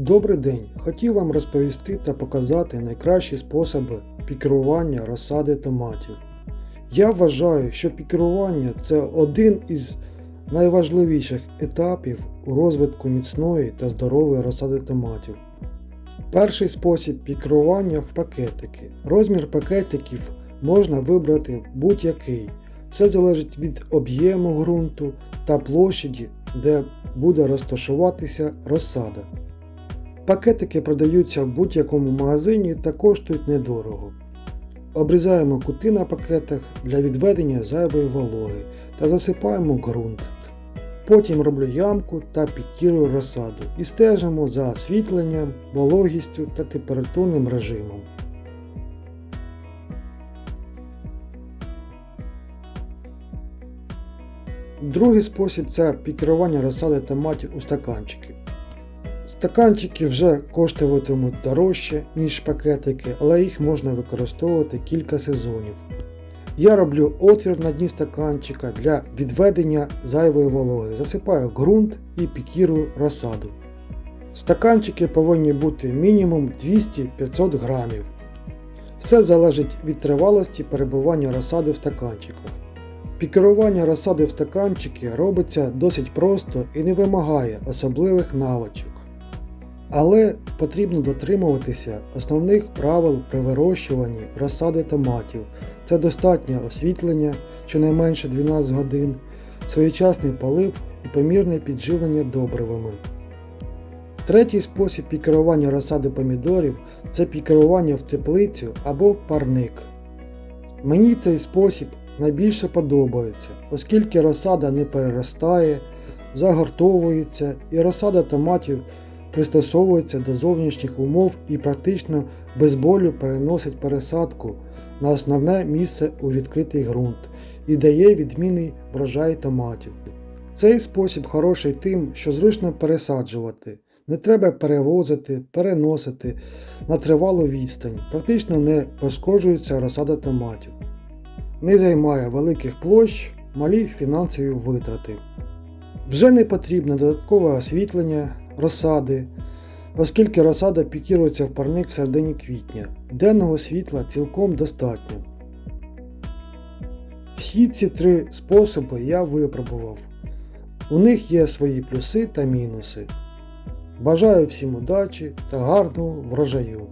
Добрий день! Хотів вам розповісти та показати найкращі способи пікірування розсади томатів. Я вважаю, що пікірування це один із найважливіших етапів у розвитку міцної та здорової розсади томатів. Перший спосіб пікірування в пакетики. Розмір пакетиків можна вибрати будь-який. Все залежить від об'єму ґрунту та площаді, де буде розташуватися розсада. Пакетики продаються в будь-якому магазині та коштують недорого. Обрізаємо кути на пакетах для відведення зайвої вологи та засипаємо ґрунт. Потім роблю ямку та пікірую розсаду і стежимо за освітленням, вологістю та температурним режимом. Другий спосіб це пікірування розсади томатів у стаканчики. Стаканчики вже коштуватимуть дорожче, ніж пакетики, але їх можна використовувати кілька сезонів. Я роблю отвір на дні стаканчика для відведення зайвої вологи, засипаю ґрунт і пікірую розсаду. Стаканчики повинні бути мінімум 200-500 грамів. Все залежить від тривалості перебування розсади в стаканчиках. Пікірування розсади в стаканчики робиться досить просто і не вимагає особливих навичок. Але потрібно дотримуватися основних правил при вирощуванні розсади томатів. Це достатнє освітлення щонайменше 12 годин, своєчасний полив і помірне підживлення добривами. Третій спосіб пікірування розсади помідорів це пікірування в теплицю або парник. Мені цей спосіб найбільше подобається, оскільки розсада не переростає, загортовується і розсада томатів пристосовується до зовнішніх умов і практично без болю переносить пересадку на основне місце у відкритий ґрунт і дає відмінний врожай томатів. Цей спосіб хороший тим, що зручно пересаджувати. Не треба перевозити, переносити на тривалу відстань, практично не пошкоджується розсада томатів. Не займає великих площ, малі фінансові витрати. Вже не потрібно додаткове освітлення, розсади, оскільки розсада пікірується в парник в середині квітня. Денного світла цілком достатньо. Всі ці три способи я випробував. У них є свої плюси та мінуси. Бажаю всім удачі та гарного врожаю!